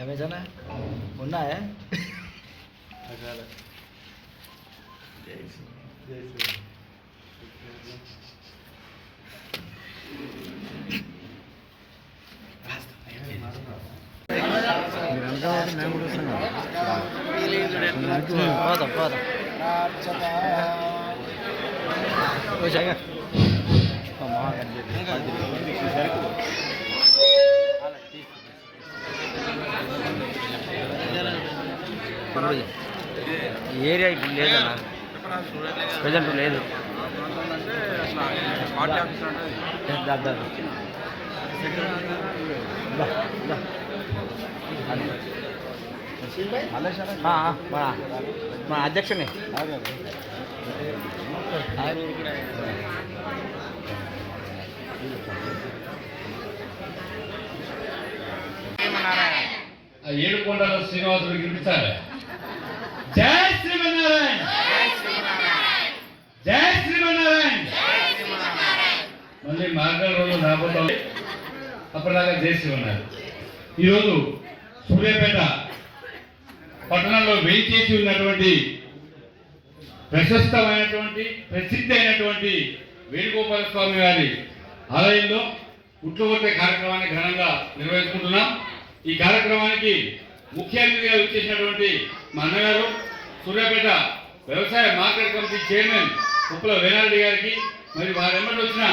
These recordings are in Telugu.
అమెజానా ఉన్నాయా పోదాం పోదాం వచ్చాక ఈ ఏరియా ఇప్పుడు లేదన్నా? ప్రజెంట్ లేదు. మా అధ్యక్షుని. ఏడుకొండలో ఏడు కొండల శ్రీనివాసుడు వినిపించాలి జై శ్రీమన్నారాయణ. జై శ్రీమన్నారాయణ. మళ్ళీ మార్గం రోజు రాబోతాం అప్పటిదాకా జై ఉన్నారు. ఈరోజు సూర్యాపేట పట్టణంలో వేయించేసి ఉన్నటువంటి ప్రశస్తమైనటువంటి ప్రసిద్ధి అయినటువంటి వేణుగోపాల స్వామి వారి ఆలయంలో ఉట్లుగొట్టే కార్యక్రమాన్ని ఘనంగా నిర్వహించుకుంటున్నాం. ఈ కార్యక్రమానికి ముఖ్య అతిథిగా వచ్చేసినటువంటి మా అన్నగారు సూర్యాపేట వ్యవసాయ market committee chairman Uppula Venareddy గారికి మరి వారి వెంబడి వచ్చిన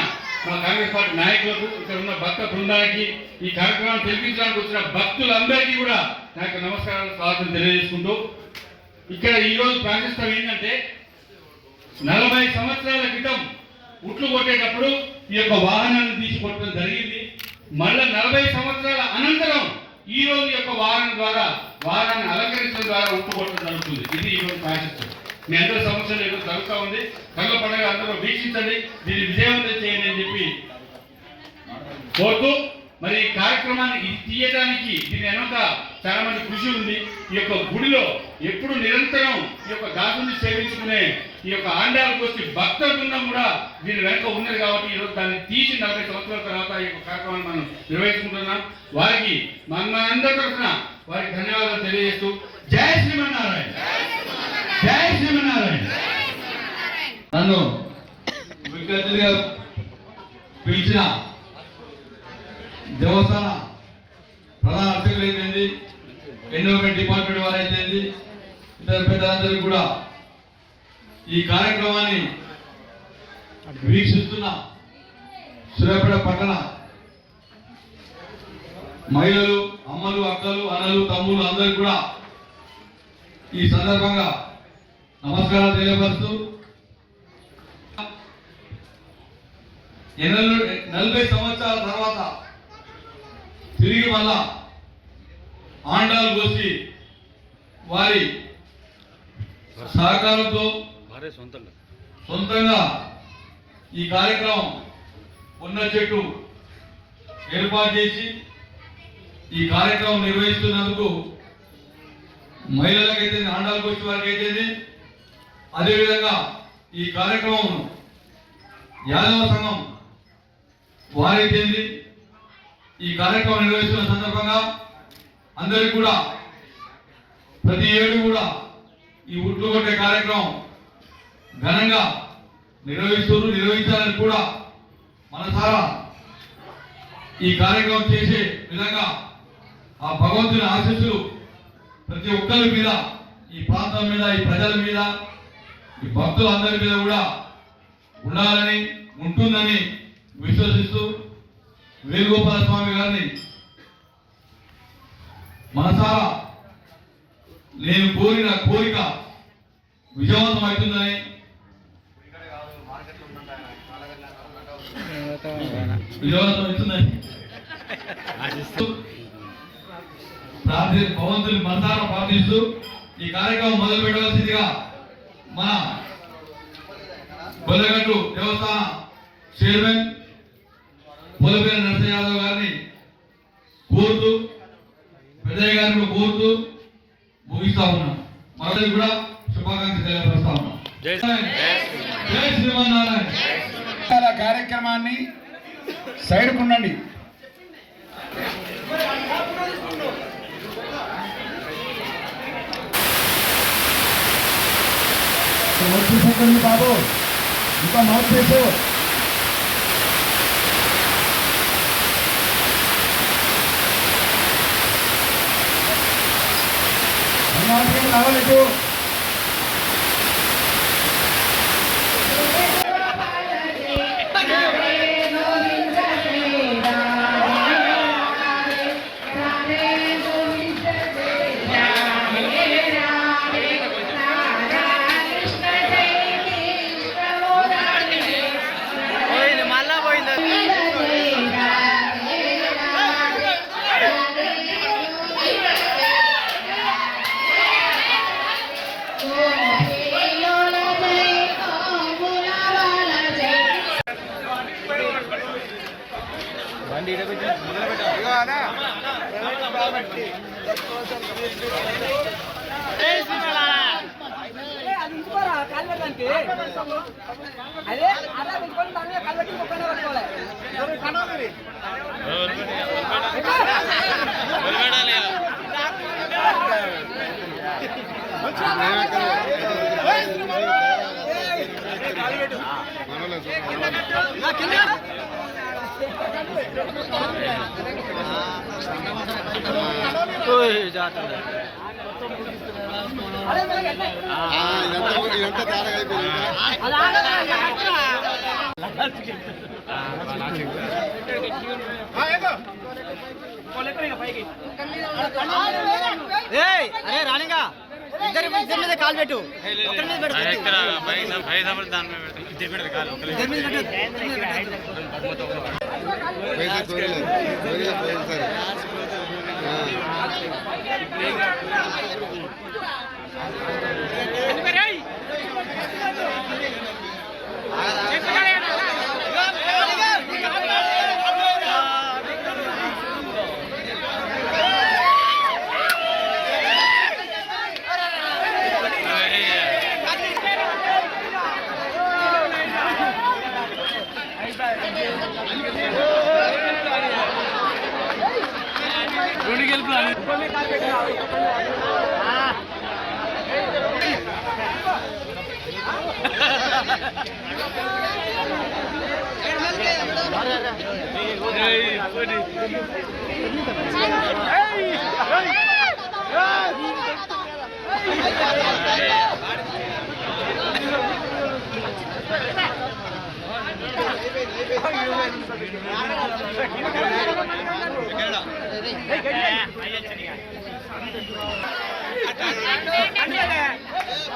మా కాంగ్రెస్ పార్టీ నాయకులకు ఇక్కడ ఉన్న భక్త బృందానికి ఈ కార్యక్రమాన్ని తెలిపించడానికి వచ్చిన భక్తులందరికీ కూడా నాకు నమస్కారాలు స్వాగతం తెలియజేసుకుంటూ ఇక్కడ ఈరోజు ప్రార్థిస్తాం ఏంటంటే నలభై సంవత్సరాల క్రితం ఉట్లు కొట్టేటప్పుడు ఈ యొక్క వాహనాన్ని తీసి కొట్టడం జరిగింది. మళ్ళా నలభై సంవత్సరాల అనంతరం ఈ రోజు యొక్క వాహనం ద్వారా వాహనాన్ని అలంకరించడం ద్వారా ఉట్లు కొట్టడం జరుగుతుంది. ఇది ఈ రోజు మీ అందరి సమస్యలు ఏదో జరుగుతూ ఉంది. కళ్ళ పండుగ అందరూ వీక్షించండి. దీన్ని విజయవంతం చేయండి అని చెప్పి కోరుతూ మరి ఈ కార్యక్రమాన్ని ఇది తీయడానికి దీని వెనక చాలా మంది కృషి ఉంది. ఈ యొక్క గుడిలో ఎప్పుడు నిరంతరం ఈ యొక్క దాసుని సేవించుకునే ఈ యొక్క ఆండాలకు వచ్చి భక్త బృందం కూడా దీని వెనక ఉన్నది కాబట్టి ఈరోజు దాన్ని తీసి నలభై సంవత్సరాల తర్వాత ఈ యొక్క కార్యక్రమాన్ని మనం నిర్వహించుకుంటున్నాం. వారికి మన అందరి తరఫున వారికి ధన్యవాదాలు తెలియజేస్తూ. జయ శ్రీమన్నారాయణ. శ్రీమన్నారాయణ. నన్ను ముఖ్యమంత్రిగా పిలిచిన దేవస్థాన ప్రధాన అర్చకులు అయితేంది ఎన్విరాన్మెంట్ డిపార్ట్మెంట్ వారు అయితేంది ఇతర పెద్దలందరికీ కూడా ఈ కార్యక్రమాన్ని వీక్షిస్తున్న సూర్యాపేట పట్టణ మహిళలు అమ్మలు అక్కలు అన్నలు తమ్ములు అందరికీ కూడా ఈ సందర్భంగా నమస్కారాలు తెలియపరుస్తూ నలభై సంవత్సరాల తర్వాత తిరిగి మళ్ళా ఆండాలు వచ్చి వారి సహకారంతో సొంతంగా. ఈ కార్యక్రమం ఉన్న చెట్టు ఏర్పాటు చేసి ఈ కార్యక్రమం నిర్వహిస్తున్నందుకు మహిళలకైతే ఆండాలకు వచ్చే వారికి అయితే అదేవిధంగా ఈ కార్యక్రమం యాదవ సంఘం వారైతేంది. ఈ కార్యక్రమం నిర్వహిస్తున్న సందర్భంగా అందరికీ కూడా ప్రతి ఏడు కూడా ఈ ఉట్లు కొట్టే కార్యక్రమం ఘనంగా నిర్వహిస్తున్నారు నిర్వహించాలని కూడా మనసారా ఈ కార్యక్రమం చేసే విధంగా ఆ భగవంతుని ఆశీస్సులు ప్రతి ఒక్కరి మీద ఈ ప్రాంతం మీద ఈ ప్రజల మీద ఈ భక్తులందరి మీద కూడా ఉండాలని ఉంటుందని విశ్వసిస్తూ వేణుగోపాల స్వామి గారిని మనసారా నేను కోరిన కోరిక విజయవంతం అవుతుందని విజయవంతం అవుతుందని ప్రార్థి భగవంతుని మనసారా ప్రార్థిస్తూ ఈ కార్యక్రమం మొదలు పెట్టవలసిందిగా మన గొల్లగట్టు దేవస్థాన చైర్మన్ పోలపేర నరసింహ యాదవ్ గారిని కోరుతూ పెద్దయ్య గారిని కోరుతూ ముగిస్తా ఉన్నాం. మరొకటి కూడా శుభాకాంక్షలు తెలియపరుస్తా ఉన్నాం. జై 어떻게 생각이 봐도 일단 앞에서 강하게 나가고 అది అలా పెట్టుకొని దాని మీద కాలు పెట్టి ముక్కనే పట్టుకోవాలి. ఓయ్ అరే రాణిగా ఇద్దరి మీద కాలు పెట్టు. ఒకరి మీద పెట్టు sir Hey, get it! Attack attack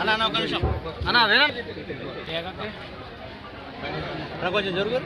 అన్న అన్న ఒక నిమిషం అన్న వేరే కొంచెం జరుగు